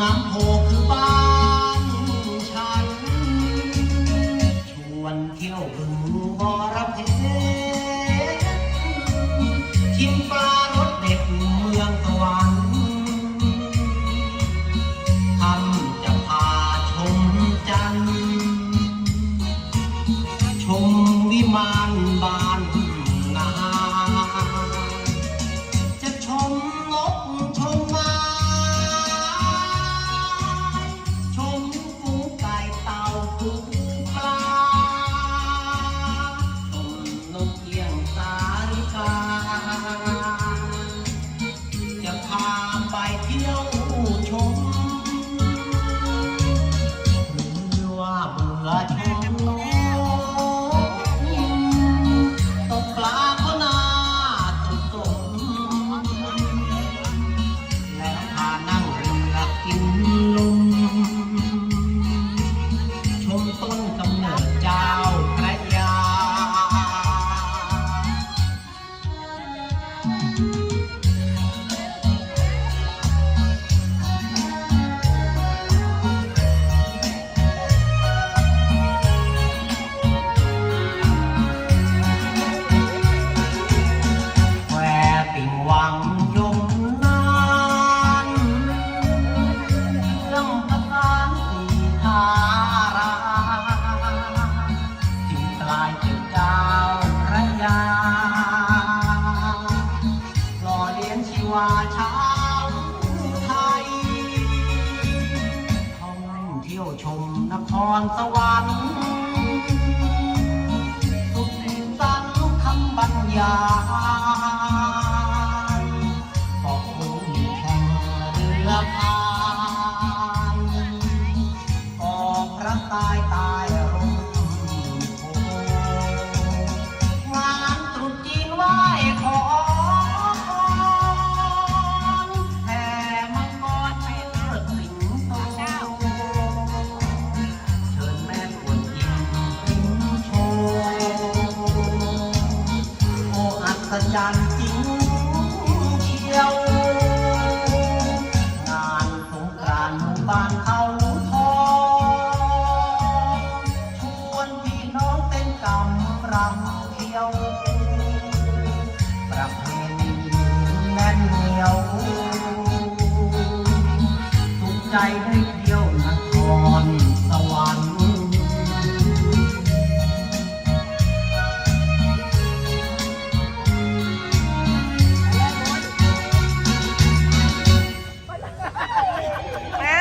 น้ำโพคือบ้านฉัน ชวนเที่ยวบึงบอระเพ็ญ เจ้าพระยาหล่อเลี้ยงชีวาชาวไทยท่องเที่ยวชมนครสวรรค์สุดสันคำบรรยา จันจริงเชียว งานสงกรานต์หมู่บ้านเขาทองชวนพี่น้องเต้นกำรำเที่ยว ประเพณีแน่นเหนียวสุขใจด้วย